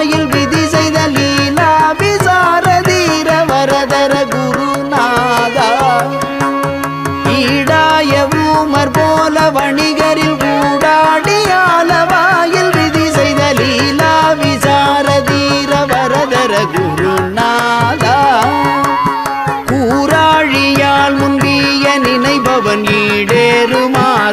மாயில் விதி செய்த லீலா விசாரதீர வரதர குருநாதா. ஈடாய ஊமர் போல வணிகரில் கூடாடியாலவாயில் விதி செய்த லீலா விசாரதீர வரதர குருநாதா. கூறாழியால் முன்பிய நினைபவன் ஈடேறுமாறுபானு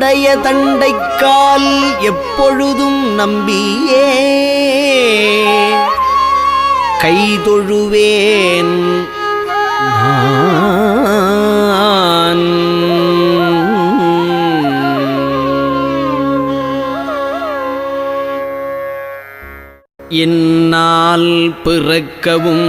நின்னுடைய தண்டைக்கால் எப்பொழுதும் நம்பியே. கைதொழுவேன் என்னால் பிறக்கவும்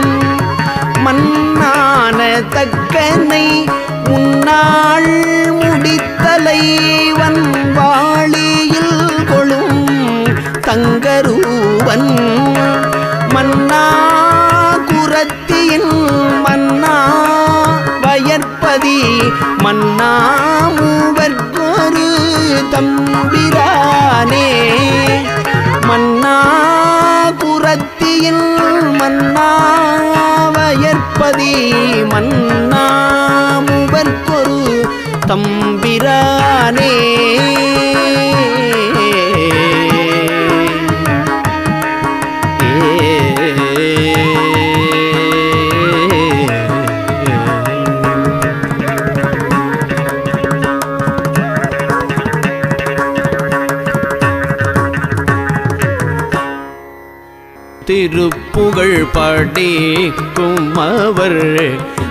தம்பிரானே திருப்புகழ் படிக்கும் அவர்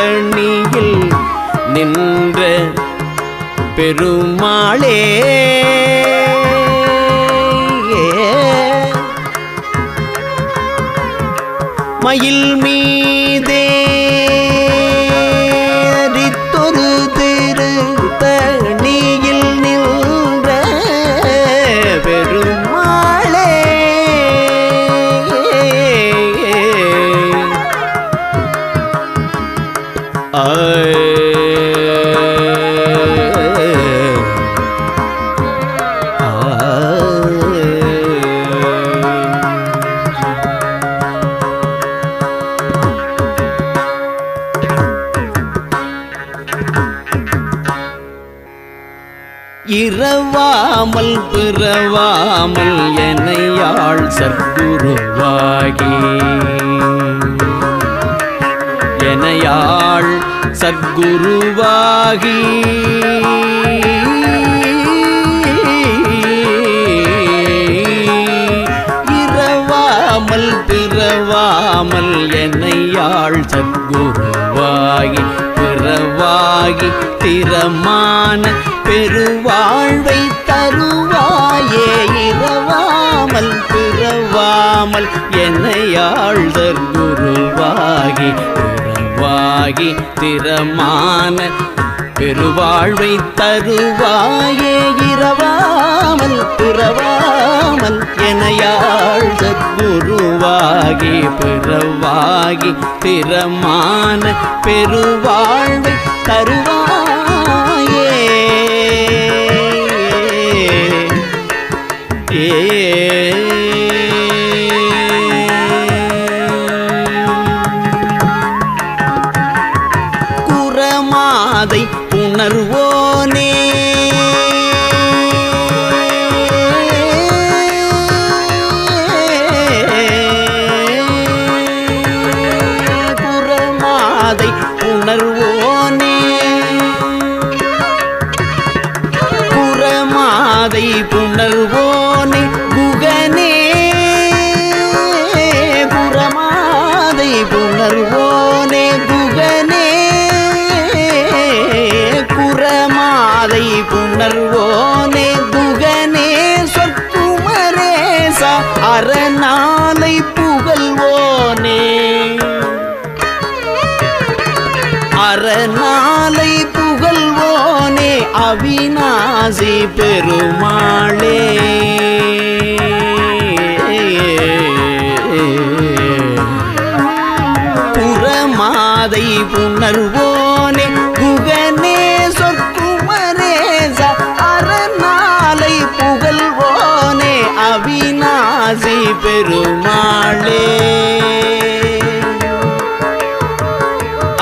தனியில் நின்ற பெருமாளே. மயில் பிறவாமல் பிறவாமல் என்னையாள் சத்குருவாகி. என்னையாள் சத்குருவாகி. இரவாமல் பிறவாமல் என்னையாள் சத்குருவாகி. பிறவாகி திறமான அழியாமல் என்னை ஆழ்தர் குருவாகி பிறவாகி திறமான பெருவாழ்வை தருவாயே இரவாமல் துறவாமல் எனையாழ்த குருவாகி பிறவாகி திறமான பெருவாழ்வை தருவாயே. ஏ அதை உணர்வோ அவிநாசி பெருமாளே. புறமாதை புணர்வோனே குகனே சொற்குமரேச அரணாலை புகழ்வோனே அவிநாசி பெருமாளே.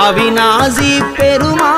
அவிநாசி பெருமாள்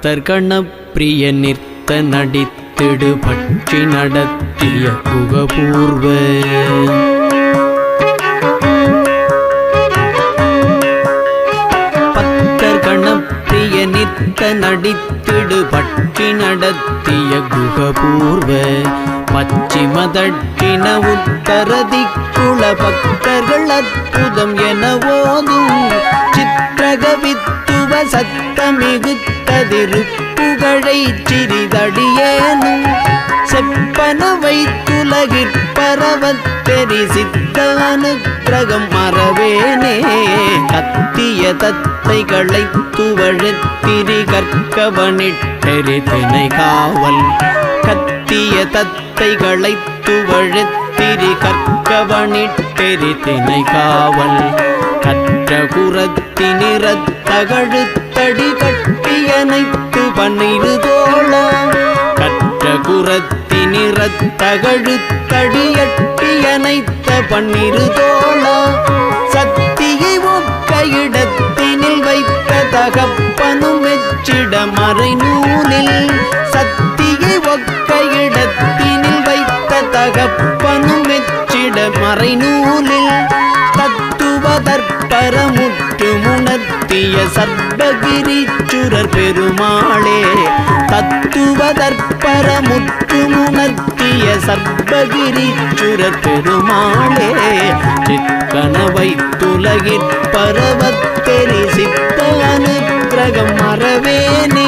பத்தர் கணப்பிரிய நிற்க நடித்திடு பற்றி நடத்திய புகபூர்வ. பத்தர் நித்த நடித்திடு பற்றி நடத்திய குகபூர்வ பச்சிமதட்டின உத்தரதிக்குள பக்தர்கள் அற்புதம் என ஓதும் சித்திரகவித்துவ சத்தமிகுத்ததிருப்புகழை சிறிதடியேனும் செப்பன வைத்துலகிற்பரவத் தெரிசித்த அனுக்கிரகம் மறவேனே. கத்திய தத்தைகளை துவழத்திரி கற்கவனிட்டெறி தினை காவல். கத்திய தத்தைகளை துவழத்திரி கற்கவனிட்டெறி தினை காவல். கற்ற குரத்தினிறத்தகழுத்தடி கட்டியனைத்து பன்னிரு தோழ. கற்ற குரத்தினிறத்தகழுத்தடியட்டியனைத்த பன்னிரு தோழ. சக்தியை ஒக்க இடத்தினில் வைத்த தகப்பனும் வெச்சிட மறை நூலில் சக்தியை ஒக்க இடத்தினில் வைத்த தகப்பனும் வெச்சிட மறை நூலில் தத்துவதற்பரமுற்று முணர்த்திய சர்வகிரிச்சுரர் பெருமாளே தத்துவ தத்துவதற்பரமுற்று முணர்த்திய சர்வகிரிச்சுரர் பெருமாளே சிக்கனவை துலகிற் பரவத்தெரி சித்த அனுகிரகம் மறவேனே.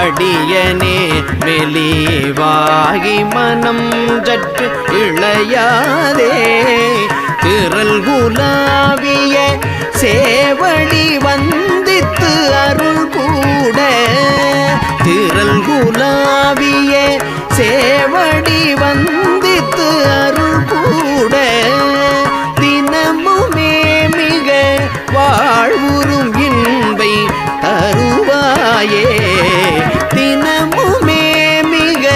அடியனே வெளிவாகி மனம் சற்று இளையாதே. திரள் குலாவிய சேவடி வந்தித்து அருள் கூட. திரள் குலாவிய சேவடி வந்தித்து அருள் கூட. தினமுமே மிக வாழ்வுறும் தாயே தினமுமே மிக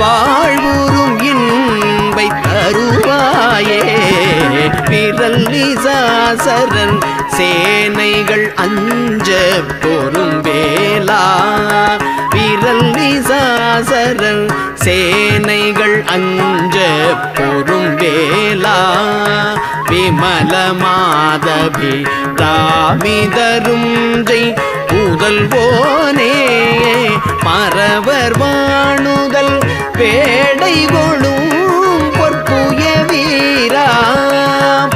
வாழ்வுறும் இன்பை தருவாயே. பிறல்லி சாசரன் சேனைகள் அஞ்ச பொறும் வேளா. விரல்லி சாசரன் சேனைகள் அஞ்ச பொறும் வேளா. விமல மாதவி ராமிதரும் ஜெய் புதல்வோனே மறவர் வாணுதல் பேடை கொழும் பொற்புய வீரா.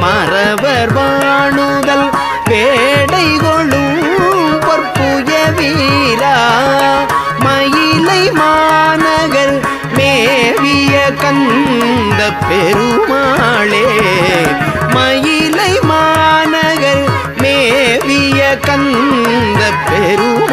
மறவர் வாணுதல் பேடை கொழும் பொற்புய வீரா. மயிலை மாநகர் மேவிய கந்த பெருமாளே. மயிலை மாநகர் மேவிய கந்த ಮೇರು